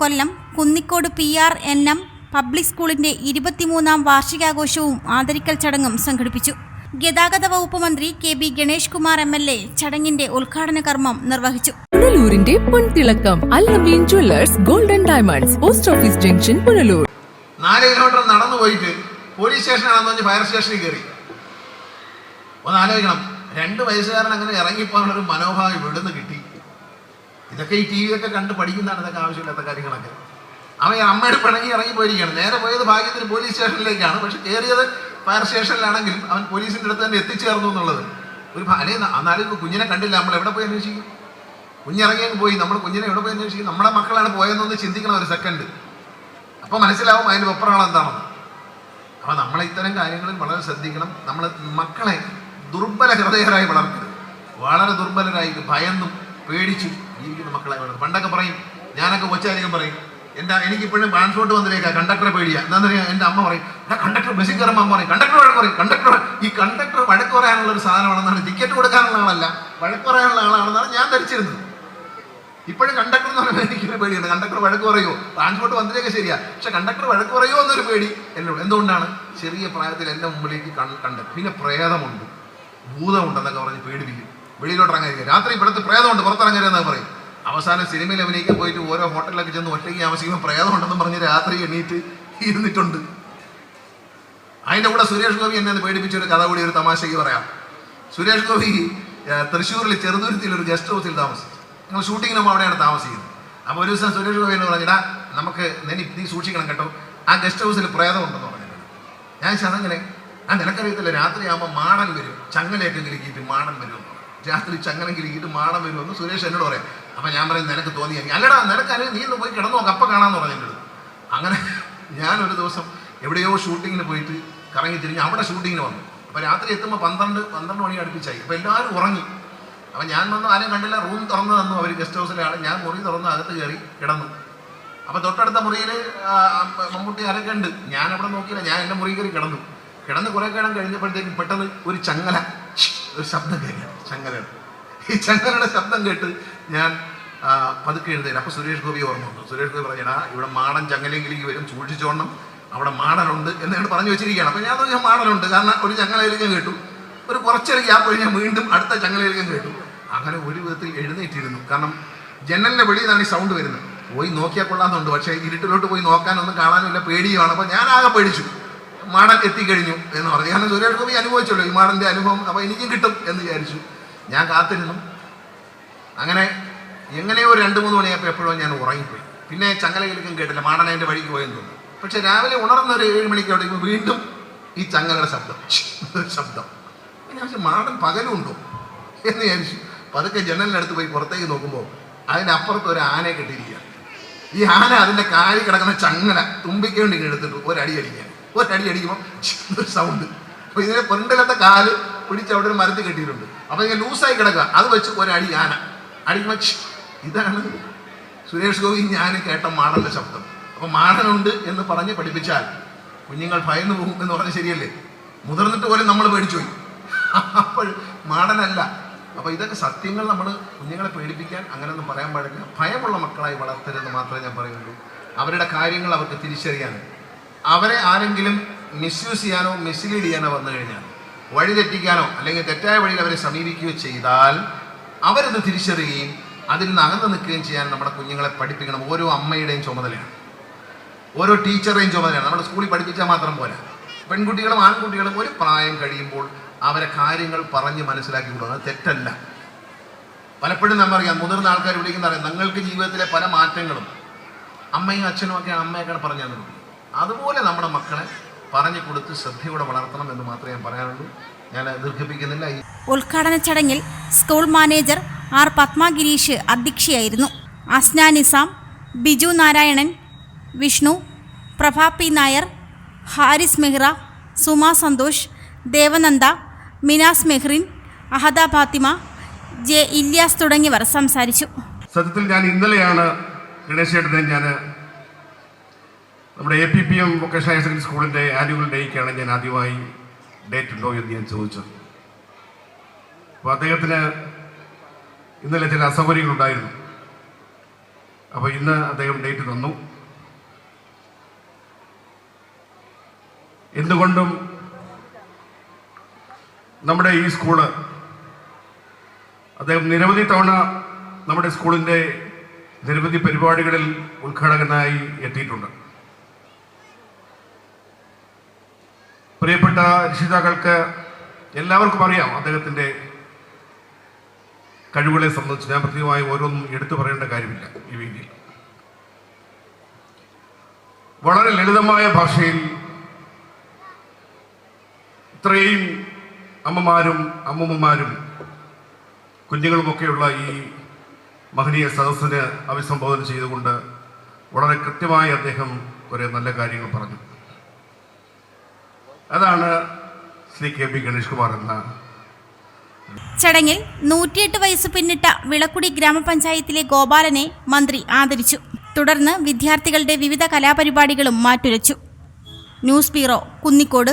Kollam Kunnicode P R N M public സ്കൂളിന്റെ ഇരുപത്തിമൂന്നാം വാർഷികാഘോഷവും ആദരിക്കൽ ചടങ്ങും സംഘടിപ്പിച്ചു. ഗതാഗത വകുപ്പ് മന്ത്രി K B Ganesh Kumar M L A ചടങ്ങിന്റെ ഉദ്ഘാടന കർമ്മം നിർവഹിച്ചു. പുനലൂരിന്റെ പൊൻതിളക്കം Allameen jewellers golden diamonds post office junction Punalur. നാല് കിലോമീറ്റർ നടന്നു പോയിട്ട് പോലീസ് സ്റ്റേഷനാണെന്ന് പറഞ്ഞ് ഫയർ സ്റ്റേഷനിൽ കയറി. ഒന്ന് ആലോചിക്കണം. രണ്ട് വയസ്സുകാരൻ അങ്ങനെ ഇറങ്ങിപ്പോകാനുള്ള ഒരു മനോഭാവം ഇവിടുന്ന് കിട്ടി. ഇതൊക്കെ ഈ ടി വി ഒക്കെ കണ്ട് പഠിക്കുന്നതാണ് ഇതൊക്കെ ആവശ്യമില്ലാത്ത കാര്യങ്ങളൊക്കെ. അവൻ അമ്മയുടെ പിണങ്ങി ഇറങ്ങി പോയിരിക്കുകയാണ്. നേരെ പോയത് ഭാഗ്യത്തിന് പോലീസ് സ്റ്റേഷനിലേക്കാണ്. പക്ഷെ കയറിയത് ഫയർ സ്റ്റേഷനിലാണെങ്കിലും അവൻ പോലീസിന്റെ അടുത്ത് തന്നെ എത്തിച്ചേർന്നു എന്നുള്ളത്. ഒരു അല്ലേ എന്നാലും കുഞ്ഞിനെ കണ്ടില്ല. നമ്മൾ എവിടെ പോയി അന്വേഷിക്കും? കുഞ്ഞിറങ്ങിയങ്ങ് പോയി. നമ്മൾ കുഞ്ഞിനെ എവിടെ പോയി അന്വേഷിക്കും? നമ്മുടെ മക്കളാണ് പോയതെന്നൊന്ന് ചിന്തിക്കണം ഒരു സെക്കൻഡ് അപ്പോൾ മനസ്സിലാവും അതിന്റെ വെപ്രാളം എന്താണെന്ന്. അപ്പോൾ നമ്മൾ ഇത്തരം കാര്യങ്ങളിൽ വളരെ ശ്രദ്ധിക്കണം. നമ്മൾ മക്കളെ ദുർബല ഹൃദയരായി വളർത്തരുത്. വളരെ ദുർബലരായി ഭയന്നും പേടിച്ചും ജീവിക്കുന്ന മക്കളായി വേണം പണ്ടൊക്കെ പറയും ഞാനൊക്കെ കൊച്ചായിരിക്കും പറയും എന്റെ എനിക്ക് ഇപ്പോഴും ട്രാൻസ്പോർട്ട് വന്നിരിക്കുക കണ്ടക്ടറെ പേടിയാ. എന്താ എന്റെ അമ്മ പറയും "എടാ, കണ്ടക്ടർ ബസ്സിൽ കയറുമ്പോൾ അമ്മ പറയും കണ്ടക്ടർ വഴക്ക് പറയും കണ്ടക്ടർ ഈ കണ്ടക്ടർ വഴക്ക് പറയാനുള്ള ഒരു സാധനമാണെന്നാണ് ടിക്കറ്റ് കൊടുക്കാനുള്ള ആളല്ല വഴക്ക് പറയാനുള്ള ആളാണെന്നാണ് ഞാൻ ധരിച്ചിരുന്നത്. ഇപ്പോഴും കണ്ടക്ടർ എന്ന് പറയുമ്പോൾ എനിക്കൊരു പേടിയുണ്ട്. കണ്ടക്ടർ വഴക്ക് പറയുമോ ട്രാൻസ്പോർട്ട് വന്നതിലേക്ക് ശരിയാ. പക്ഷെ കണ്ടക്ടർ വഴക്ക് പറയുമോ എന്നൊരു പേടി എന്നോട് എന്തുകൊണ്ടാണ്? ചെറിയ പ്രായത്തിൽ എന്റെ മുമ്പിലേക്ക് കണ്ട്. പിന്നെ പ്രേതമുണ്ട്. ഭൂതമുണ്ടെന്നൊക്കെ പറഞ്ഞ് പേടിപ്പിക്കും. വെളിയിലോട്ട് ഇറങ്ങാതിരിക്കുക. രാത്രി ഇവിടുത്തെ പ്രേതമുണ്ട്. പുറത്തിറങ്ങരുതെന്നൊക്കെ പറയും അവസാനം സിനിമയിൽ അഭിനയിക്കാൻ പോയിട്ട് ഓരോ ഹോട്ടലിലൊക്കെ ചെന്ന് ഒറ്റയ്ക്ക് താമസിക്കുമ്പോൾ പ്രേതമുണ്ടെന്ന് പറഞ്ഞ് രാത്രി എണീറ്റ് ഇരുന്നിട്ടുണ്ട്. അതിന്റെ കൂടെ സുരേഷ് ഗോപി എന്നെ പേടിപ്പിച്ച ഒരു കഥ കൂടി ഒരു തമാശയ്ക്ക് പറയാം. സുരേഷ് ഗോപി തൃശ്ശൂരിൽ ചെറുതുരുത്തിയിൽ ഒരു ഗസ്റ്റ് ഹൗസിൽ താമസിച്ചു. ഞങ്ങൾ ഷൂട്ടിങ്ങിനും അവിടെയാണ് താമസിക്കുന്നത്. അപ്പോൾ ഒരു ദിവസം സുരേഷ് ഗോപി എന്ന് പറഞ്ഞിടാ നമുക്ക് നീ നീ സൂക്ഷിക്കണം കേട്ടോ. ആ ഗസ്റ്റ് ഹൗസിൽ പ്രേതമുണ്ടെന്ന് പറഞ്ഞിട്ട് ഞാൻ ചതങ്ങനെ ആ നിനക്കറിയത്തില്ല രാത്രിയാകുമ്പോൾ മാടൻ വരും. ചങ്ങലയൊക്കെ കിലുക്കിയിട്ട് മാടൻ വരും. രാത്രി ചങ്ങലം കിലുക്കിയിട്ട് മാടൻ വരുമെന്ന് സുരേഷ് എന്നോട് പറയാം. അപ്പം ഞാൻ പറയും നിനക്ക് തോന്നി അല്ലടാ നിനക്കറിയ നീ ഒന്ന് പോയി കിടന്നു നോക്ക് അപ്പം കാണാമെന്ന് പറഞ്ഞിട്ട് അങ്ങനെ ഞാനൊരു ദിവസം എവിടെയോ ഷൂട്ടിങ്ങിന് പോയിട്ട് കറങ്ങി തിരിഞ്ഞ് അവിടെ ഷൂട്ടിങ്ങിന് വന്നു. അപ്പോൾ രാത്രി എത്തുമ്പോൾ പന്ത്രണ്ട് പന്ത്രണ്ട് മണി അടുപ്പിച്ചായി. അപ്പോൾ എല്ലാവരും ഉറങ്ങി. അപ്പം ഞാൻ വന്ന് ആരും കണ്ടില്ല റൂം തുറന്നു തന്നു അവർ ഗസ്റ്റ് ഹൗസിലാണ് ഞാൻ മുറി തുറന്ന് അകത്ത് കയറി കിടന്നു. അപ്പോൾ തൊട്ടടുത്ത മുറിയിൽ മമ്മൂട്ടി ആരൊക്കെ ഉണ്ട്? ഞാൻ അവിടെ നോക്കിയില്ല ഞാൻ എന്റെ മുറി കയറി കിടന്നു. കിടന്ന് കുറേ കാലം കഴിഞ്ഞപ്പോഴത്തേക്കും പെട്ടെന്ന് ഒരു ചങ്ങല ഒരു ശബ്ദം കേൾക്കാം ചങ്ങലയുടെ ഈ ചങ്ങനയുടെ ശബ്ദം കേട്ട് ഞാൻ പതുക്കെ എഴുതേ അപ്പോൾ സുരേഷ് ഗോപി ഓർമ്മ വന്നു. സുരേഷ് ഗോപി പറഞ്ഞാ ഇവിടെ മാടൻ ചങ്ങലെങ്കിലേക്ക് വരും സൂക്ഷിച്ചോണം. അവിടെ മാടനുണ്ട് എന്നോട് പറഞ്ഞു വെച്ചിരിക്കുകയാണ്. അപ്പോൾ ഞാൻ ഞാൻ മാടനുണ്ട്. കാരണം ഒരു ചങ്ങലയിലേക്കും കേട്ടു. ഒരു കുറച്ചൊരു ഗ്യാപ്പ് കഴിഞ്ഞ് വീണ്ടും അടുത്ത ചങ്ങലയിലേക്കും കേട്ടു. അങ്ങനെ ഒരു വിധത്തിൽ എഴുന്നേറ്റിരുന്നു. കാരണം ജനലിന്റെ വെളിയിൽ നിന്നാണ് ഈ സൗണ്ട് വരുന്നത്. പോയി നോക്കിയാൽ കൊള്ളാമെന്നുണ്ട്. പക്ഷേ ഇരുട്ടിലോട്ട് പോയി നോക്കാനൊന്നും കാണാനുമില്ല പേടിയുമാണ്. അപ്പോൾ ഞാൻ ആകെ പേടിച്ചു. മാടൻ എത്തിക്കഴിഞ്ഞു എന്ന് പറഞ്ഞു. കാരണം സുരേഷ് ഗോപി അനുഭവിച്ചല്ലോ ഈ മാടന്റെ അനുഭവം. അപ്പോൾ എനിക്കും കിട്ടും എന്ന് വിചാരിച്ചു. ഞാൻ കാത്തിരുന്നു. അങ്ങനെ എങ്ങനെയോ ഒരു രണ്ട് മൂന്ന് മണിയായപ്പോൾ എപ്പോഴും ഞാൻ ഉറങ്ങിപ്പോയി. പിന്നെ ചങ്ങലയിലേക്കും കേട്ടില്ല. മാടനേന്റെ വഴിക്ക് പോയെന്ന് തോന്നുന്നു. പക്ഷെ രാവിലെ ഉണർന്ന ഒരു ഏഴ് മണിക്ക് അവിടെ വീണ്ടും ഈ ചങ്ങലയുടെ ശബ്ദം. ശബ്ദം. പിന്നെ പക്ഷെ മാടൻ പകലുണ്ടോ എന്ന് വിചാരിച്ചു. പതുക്കെ ജനലിനടുത്ത് പോയി പുറത്തേക്ക് നോക്കുമ്പോൾ അതിനപ്പുറത്ത് ഒരു ആനയെ കെട്ടിയിരിക്കുക ഈ ആന അതിന്റെ കാലിൽ കിടക്കുന്ന ചങ്ങല തുമ്പിക്കേണ്ടി എടുത്തിട്ട് ഒരടി അടിക്കാൻ ഒരടി അടിക്കുമ്പോൾ സൗണ്ട് അപ്പോൾ ഇതിനെ പെണ്ടിലത്തെ കാൽ പിടിച്ച് അവിടെ ഒരു മരത്തിൽ കെട്ടിയിട്ടുണ്ട്. അപ്പോൾ ഇങ്ങനെ ലൂസായി കിടക്കുക. അത് വെച്ച് ഒരടി ആന അടി ഛ്, ഇതാണ് സുരേഷ് ഗോപി ഞാൻ കേട്ട മാടന്റെ ശബ്ദം. അപ്പോൾ മാടനുണ്ട് എന്ന് പറഞ്ഞ് പഠിപ്പിച്ചാൽ കുഞ്ഞുങ്ങൾ ഭയന്നു പോകും എന്ന് പറഞ്ഞ് ശരിയല്ലേ? മുതിർന്നിട്ട് പോലും നമ്മൾ പേടിച്ചുപോയി അപ്പോൾ മാടനല്ല അപ്പോൾ ഇതൊക്കെ സത്യങ്ങൾ നമ്മൾ കുഞ്ഞുങ്ങളെ പേടിപ്പിക്കാൻ അങ്ങനെയൊന്നും പറയാൻ പാടില്ല. ഭയമുള്ള മക്കളായി വളർത്തരുതെന്ന് മാത്രമേ ഞാൻ പറയുള്ളൂ. അവരുടെ കാര്യങ്ങൾ അവർക്ക് തിരിച്ചറിയാൻ. അവരെ ആരെങ്കിലും മിസ്യൂസ് ചെയ്യാനോ മിസ്ലീഡ് ചെയ്യാനോ വന്നു കഴിഞ്ഞാൽ വഴി തെറ്റിക്കാനോ അല്ലെങ്കിൽ തെറ്റായ വഴിയിൽ അവരെ സമീപിക്കുകയോ ചെയ്താൽ അവരത് തിരിച്ചറിയുകയും അതിൽ നിന്ന് അകന്നു നിൽക്കുകയും ചെയ്യാൻ നമ്മുടെ കുഞ്ഞുങ്ങളെ പഠിപ്പിക്കണം. ഓരോ അമ്മയുടെയും ചുമതലയാണ്. ഓരോ ടീച്ചറുടെയും ചുമതലയാണ്. നമ്മുടെ സ്കൂളിൽ പഠിപ്പിച്ചാൽ മാത്രം പോരാ. പെൺകുട്ടികളും ആൺകുട്ടികളും ഒരു പ്രായം കഴിയുമ്പോൾ അവരെ കാര്യങ്ങൾ പറഞ്ഞ് മനസ്സിലാക്കി കൊടുക്കുക അത് തെറ്റല്ല. പലപ്പോഴും നമ്മൾ അറിയാം മുതിർന്ന ആൾക്കാർ വിളിക്കുന്ന അറിയാം നിങ്ങൾക്ക് ജീവിതത്തിലെ പല മാറ്റങ്ങളും അമ്മയും അച്ഛനും ഒക്കെ അമ്മയൊക്കെയാണ് പറഞ്ഞു തന്നിട്ടുള്ളത് അതുപോലെ നമ്മുടെ മക്കളെ പറഞ്ഞു കൊടുത്ത് ശ്രദ്ധയോടെ വളർത്തണം എന്ന് മാത്രമേ ഞാൻ പറയാനുള്ളൂ. ഞാൻ ദീർഘിപ്പിക്കുന്നില്ല. ഉദ്ഘാടന ചടങ്ങിൽ സ്കൂൾ മാനേജർ ആർ പത്മഗിരീഷ് അധ്യക്ഷയായിരുന്നു. അസ്നാ നിസാം ബിജു നാരായണൻ വിഷ്ണു പ്രഭ പി നായർ ഹാരിസ് മെഹ്റ സുമ സന്തോഷ് ദേവനന്ദ മിനാസ് മെഹ്റിൻ അഹദ ഫാത്തിമ ജെ ഇല്യാസ് തുടങ്ങിയവർ സംസാരിച്ചു. സത്യത്തിൽ ഞാൻ ഇന്നലെയാണ് ഗണേശ് ഞാൻ നമ്മുടെ A P P M vocational higher secondary സ്കൂളിന്റെ ആനുവൽ ഡേക്കാണ് ഞാൻ ആദ്യമായി ഡേറ്റ് ഉണ്ടോ എന്ന് ഞാൻ ചോദിച്ചത്. അപ്പോൾ അദ്ദേഹത്തിന് ഇന്നലെ ചില അസൗകര്യങ്ങളുണ്ടായിരുന്നു. അപ്പോൾ ഇന്ന് അദ്ദേഹം ഡേറ്റ് തന്നു. എന്തുകൊണ്ടും നമ്മുടെ ഈ സ്കൂൾ അദ്ദേഹം നിരവധി തവണ നമ്മുടെ സ്കൂളിന്റെ നിരവധി പരിപാടികളിൽ ഉദ്ഘാടകനായി എത്തിയിട്ടുണ്ട്. പ്രിയപ്പെട്ട രക്ഷിതാക്കൾക്ക് എല്ലാവർക്കും അറിയാം അദ്ദേഹത്തിന്റെ കഴിവുകളെ സംബന്ധിച്ച് ഞാൻ പ്രത്യേകമായി ഓരോന്നും എടുത്തു പറയേണ്ട കാര്യമില്ല ഈ വേദിയിൽ വളരെ ലളിതമായ ഭാഷയിൽ ഇത്രയും അമ്മമാരും അമ്മൂമ്മമാരും കുഞ്ഞുങ്ങളുമൊക്കെയുള്ള ഈ മഹനീയ സദസ്സിന് അഭിസംബോധന ചെയ്തുകൊണ്ട് വളരെ കൃത്യമായി അദ്ദേഹം കുറേ നല്ല കാര്യങ്ങൾ പറഞ്ഞു. അതാണ് ശ്രീ കെ പി ഗണേഷ് കുമാർ എന്ന ചടങ്ങിൽ നൂറ്റിയെട്ട് വയസ്സ് പിന്നിട്ട വിളക്കുടി ഗ്രാമപഞ്ചായത്തിലെ ഗോപാലനെ മന്ത്രി ആദരിച്ചു. തുടർന്ന് വിദ്യാർത്ഥികളുടെ വിവിധ കലാപരിപാടികളും മാറ്റുരച്ചു. News bureau Kunnicode.